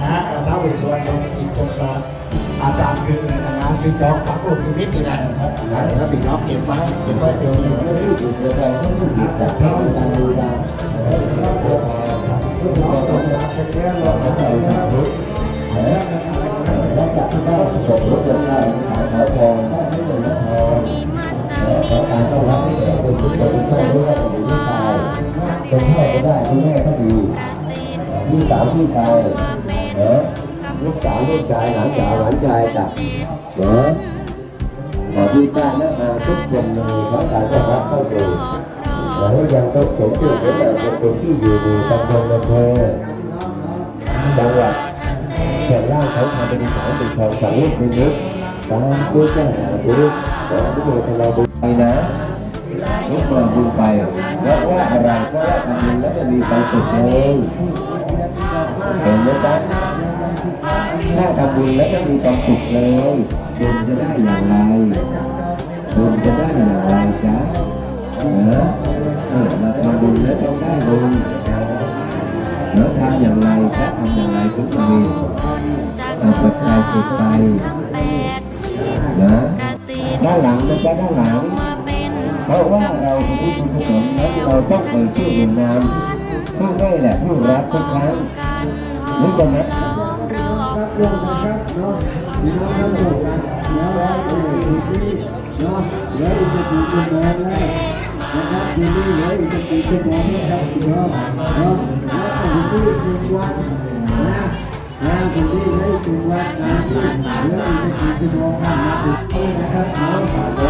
นะฮะท้าวเวสสุวรรณทรงจิตทรงตาอาจารย์คือทำงานคือจอมพระพุทธมิตรนี่แหละนะครับพี่น้องเก็บไว้เก็บไว้เดี๋ยวนี้ที่อยู่ในใจต้องรู้จักจากพระอาจารย์ดูดาวเราต้องรักเป็นเรื่องเราต้องใจสาธุและจากที่ได้ส่งรถยนต์ได้ขอพรได้ให้เลยนะพรอิมัสสขอมิการต้อนรับให้แก่คนทุกคนทุกท่านด้วยว่าเป็นผู้ชายเป็นพ่อก็ได้คุณแม่ก็ดีประสิทธิ์พี่สาวพี่ชาย ว่าเป็นเออลูกสาวลูกชายหลานสาวหลานชายกับเออแต่พี่ป้าและมาทุกคนเลยขอการต้อนรับเข้าสู่แล้วยังต้องสมชื่อเป็นแบบเป็นที่อยู่ในตำบลอำเภอจังหวัดส่วนล่างเขาทำเป็นสาวเป็นทองสังลูกนิมิตตามตัวเจ้าหาตัวขอทุกคนทำเราบุญไปนะ ทุกคนบุญไปเพราว่าอะไรเพราะว่าทำบุญแล้วจะมีความสุขเองเห็นไหมจ๊ะถ้าทำบุญแล้วจะมีความสุขเลยบุญจะได้อย่างไรบุญจะได้อย่างไรจ๊ะเออเออเราทำบุญแล้วต้องได้บุญแล้วทำอย่างไรจ๊ะทำอย่างไรถึงจะมีเอาปัจจัยเก็บไปนะด้านหลังนะจ๊ะด้านหลัง เพราะว่าเราเป็นผู้บุญกุศลนั้นเราต้องเอ่ยชื่อเอ่ยนามผู้ให้แหละผู้รับทุกครั้งการหอนี่มจะนัดล้อมรอบครับร่วมกันครับเนาะพี่น้องทั้งหมดกันเดี๋ยวเราจะอยู่ที่เนาะเดี๋ยวอีกจะกี่ชั่วโมงแล้วนะครับทีนี้เลืออีกจะกี่ชั่วโมงแล้ครับพี่น้องเนาะแล้วก็อยู่ที่หนึ่งวันนะนะทีนี้เลืออีกหนึ่งวันนะที่เลืออีกจะกี่ชั่วโมงครับนะถึงนะครับเนาะ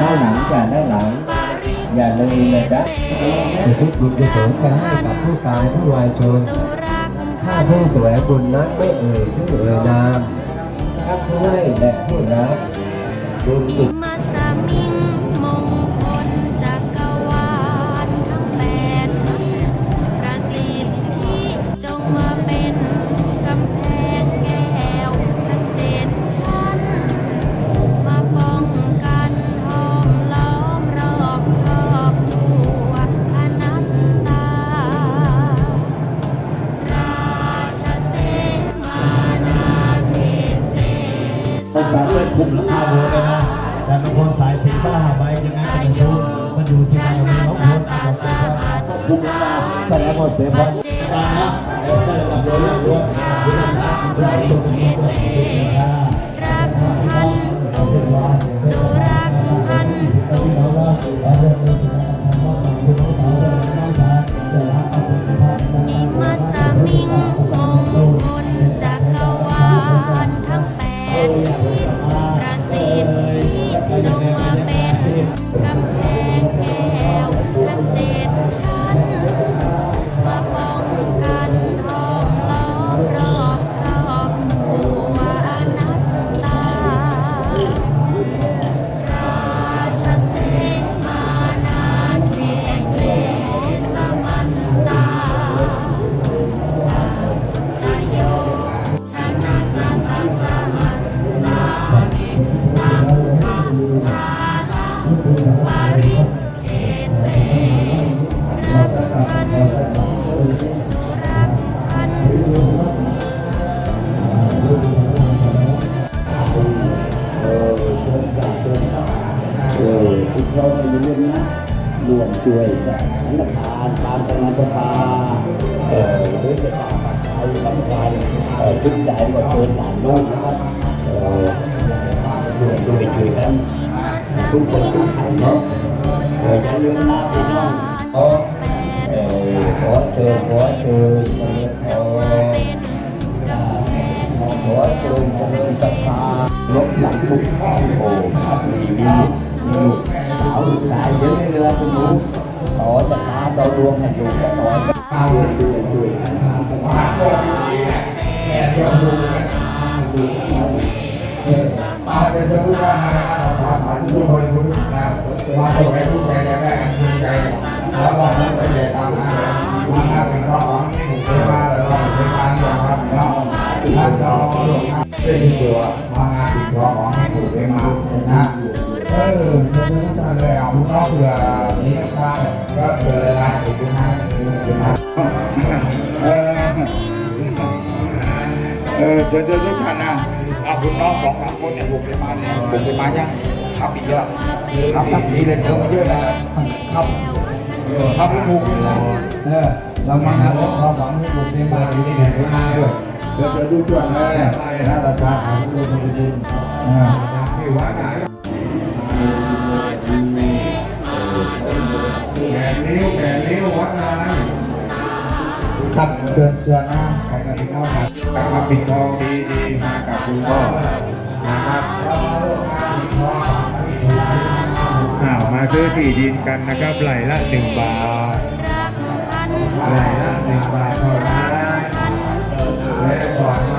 ด้านหลังจ้ะด้านหลัง อย่าลืมนะจ๊ะอุทิศบุญกุศลไปให้กับผู้ตายผู้วายชนสุรักข้าผู้แสวงบุญนักไม่เอ่ยชื่อเอ่ยนามทั้งผู้ให้และผู้รับบุญอิสุด แต่แยจากธนาคารตามกำลังสภาเอ่อหรือจะฝากปัจจัยสำคัญเออทุกใจก็เกินหลานลูกนะครับเอ่อรวมด้วยช่วยกันทุกคนทุกท่านเนาะเอ่ออย่าลืมนะพี่น้องขอเอ่อขอเชิญขอเชิญขอเชิญขอเชิญเจริญศรัทธาลบหลังทุกข้อโอ้ครับมีมีลูกสาวลูกชายเยอะเลยละคุณหนู ขอจะตาเรารวมกันอยู่กันน้อยข้าวด้วยด้วยด้วยมาก็ดีแม่ก็ดูกันดูมาเป็นผู้ว่ามาผ่านทุกคนทุกนะมาตรงไหนทุกใจแล้วได้กันชื่นใจแล้วก็ไม่ไปเด็ดตามนะมาหา เอาคุณน้องสองสามคนเนี่ยผมไปมาเนี่ยผมไปมายังทำอีกเยอะขับทำทำปีเลยเจอมาเยอะนะครับทำให้ถูกเลยนะเออเรามาหาของเราฝังให้ถูกเต็มาอยู่ที่ไหนก็มาด้วยเชิญเชิญทุกท่านเลยนะตาตาหาทุกคนทุกคนอ่าที่วัดไหนแปดนิ้วแปดนิ้ววัดนา ครับเชิญเชิญนะใครกันที่เข้ามามาปิดทองดีดีมากับคุณพ่อนะครับอ้าวมาซื้อที่ดินกันนะครับไหลละหนึ่งบาทไหลละหนึ่งบาทเท่านั้นและก่อนไหม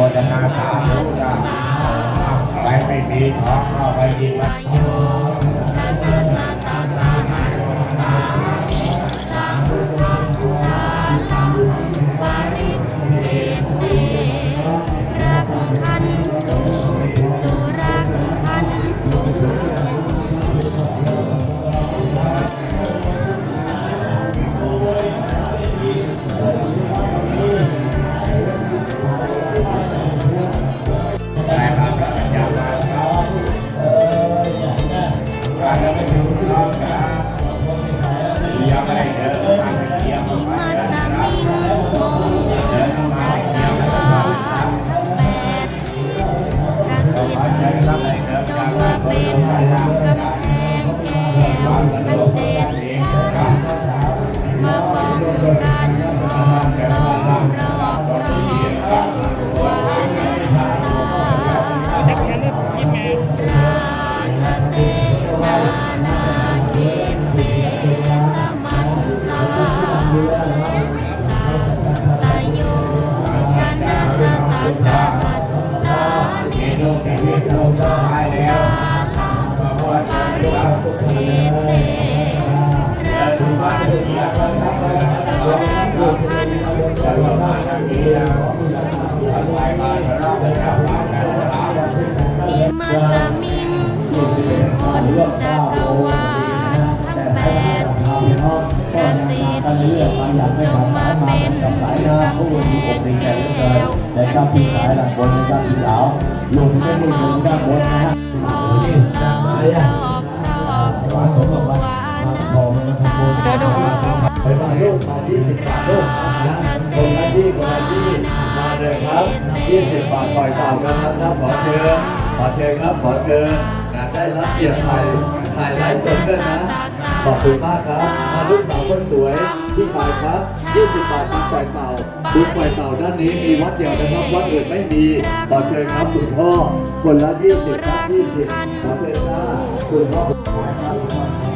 ทำไมใจคุณเลือกเกิดคนวันนี้หักนะเออปิดท้องขออยู่ฟังลูกนิมิตนะแม่จะไปเอามาเองนะให้คิดนะโอ้โมทนาสาธุจ้าไปไม่มีท้องเข้าไปกินมันป บุคันแต่ว่ามาทางนี้แล้วอาศัยมาเราได้รับการแต่ละอิมาสมิงคนจักรวาลทั้งแปดทิศประสิทธิจงมาเป็นกำแพงแก้วทั้เจ็ดบนด้านขาวลงมาด้านบป้องนด้าี่สิบบาทปล่อยเต่ากันนะครับขอเชิญขอเชิญครับขอเชิญนะได้รับเกียรติถ่ายถ่ายไลฟ์สดด้วยนะขอบคุณมากครับมาลูกสาวคนสวยพี่ชายครับ 20 บาทมาปล่อยเต่าบุญปล่อยเต่าด้านนี้มีวัดเดียวนะครับวัดอื่นไม่มีขอเชิญครับคุณพ่อคนละ 20ครับ20ขอเชิญครับคุณพ่อ